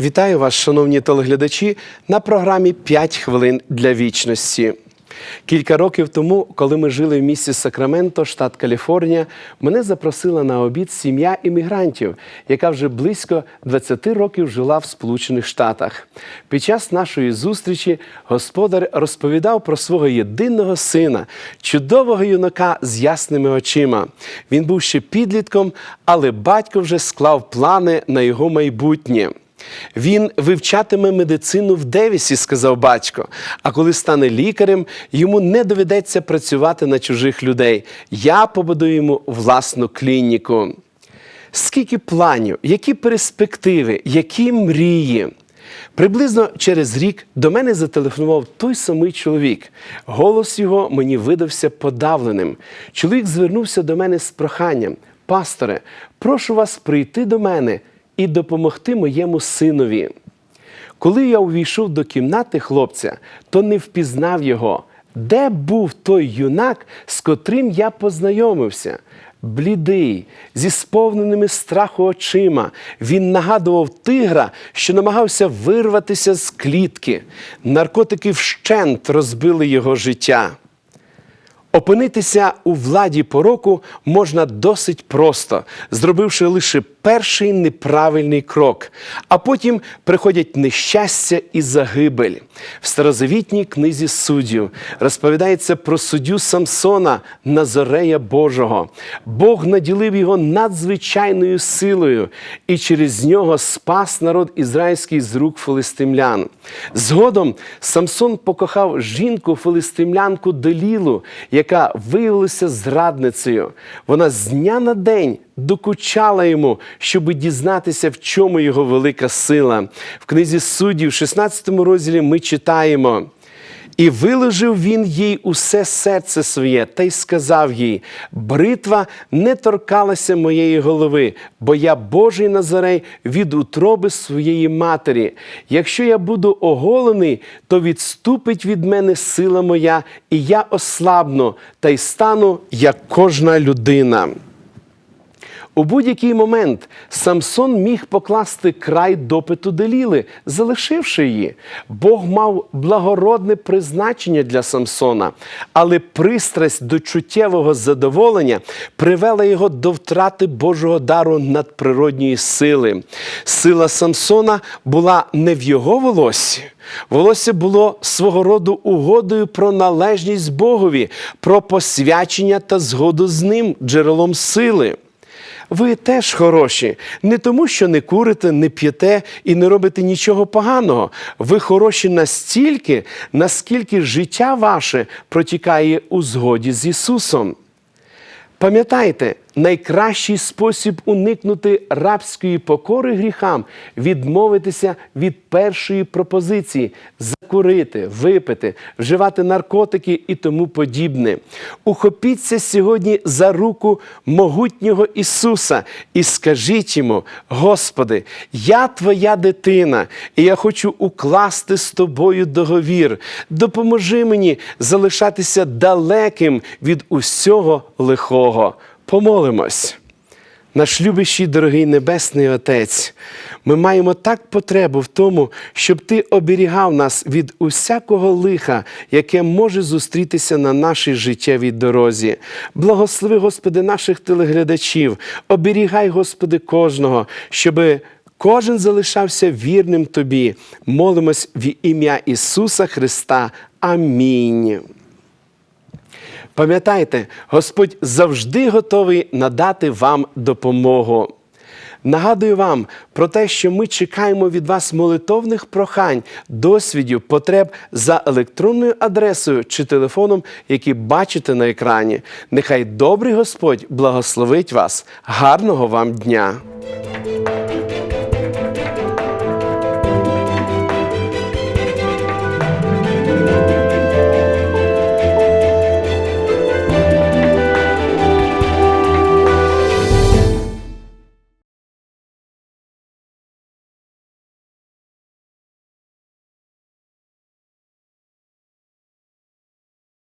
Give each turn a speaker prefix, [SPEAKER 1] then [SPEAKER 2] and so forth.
[SPEAKER 1] Вітаю вас, шановні телеглядачі, на програмі «5 хвилин для вічності. Кілька років тому, коли ми жили в місті Сакраменто, штат Каліфорнія, мене запросила на обід сім'я іммігрантів, яка вже близько 20 років жила в Сполучених Штатах. Під час нашої зустрічі господар розповідав про свого єдиного сина, чудового юнака з ясними очима. Він був ще підлітком, але батько вже склав плани на його майбутнє. Він вивчатиме медицину в Девісі, сказав батько. А коли стане лікарем, йому не доведеться працювати на чужих людей. Я побудую йому власну клініку. Скільки планів, які перспективи, які мрії. Приблизно через рік до мене зателефонував той самий чоловік. Голос його мені видався подавленим. Чоловік звернувся до мене з проханням: Пасторе, прошу вас прийти до мене і допомогти моєму синові. Коли я увійшов до кімнати хлопця, то не впізнав його. Де був той юнак, з котрим я познайомився? Блідий, зі сповненими страху очима, він нагадував тигра, що намагався вирватися з клітки. Наркотики вщент розбили його життя. Опинитися у владі пороку можна досить просто, зробивши лише перший неправильний крок, а потім приходять нещастя і загибель. В старозавітній книзі суддів розповідається про суддю Самсона Назарея Божого. Бог наділив його надзвичайною силою і через нього спас народ ізраїльський з рук филистимлян. Згодом Самсон покохав жінку филистимлянку Делілу, яка виявилася зрадницею. Вона з дня на день докучала йому, щоб дізнатися, в чому його велика сила. В книзі суддів, в 16 розділі, ми читаємо. І виложив він їй усе серце своє, та й сказав їй: бритва не торкалася моєї голови, бо я Божий Назарей від утроби своєї матері. Якщо я буду оголений, то відступить від мене сила моя, і я ослабну, та й стану як кожна людина. У будь-який момент Самсон міг покласти край допиту Деліли, залишивши її. Бог мав благородне призначення для Самсона, але пристрасть до чуттєвого задоволення привела його до втрати Божого дару надприродньої сили. Сила Самсона була не в його волоссі. Волосся було свого роду угодою про належність Богові, про посвячення та згоду з ним, джерелом сили. Ви теж хороші, не тому, що не курите, не п'єте і не робите нічого поганого. Ви хороші настільки, наскільки життя ваше протікає у згоді з Ісусом. Пам'ятайте, найкращий спосіб уникнути рабської покори гріхам відмовитися від першої пропозиції закурити, випити, вживати наркотики і тому подібне. Ухопіться сьогодні за руку могутнього Ісуса і скажіть йому: Господи, я твоя дитина, і я хочу укласти з тобою договір. Допоможи мені залишатися далеким від усього лихого. Помолимось. Наш любящий, дорогий Небесний Отець, ми маємо так потребу в тому, щоб Ти оберігав нас від усякого лиха, яке може зустрітися на нашій життєвій дорозі. Благослови, Господи, наших телеглядачів, оберігай, Господи, кожного, щоби. Кожен залишався вірним Тобі. Молимось в ім'я Ісуса Христа. Амінь. Пам'ятайте, Господь завжди готовий надати вам допомогу. Нагадую вам про те, що ми чекаємо від вас молитовних прохань, досвідів, потреб за електронною адресою чи телефоном, які бачите на екрані. Нехай добрий Господь благословить вас. Гарного вам дня!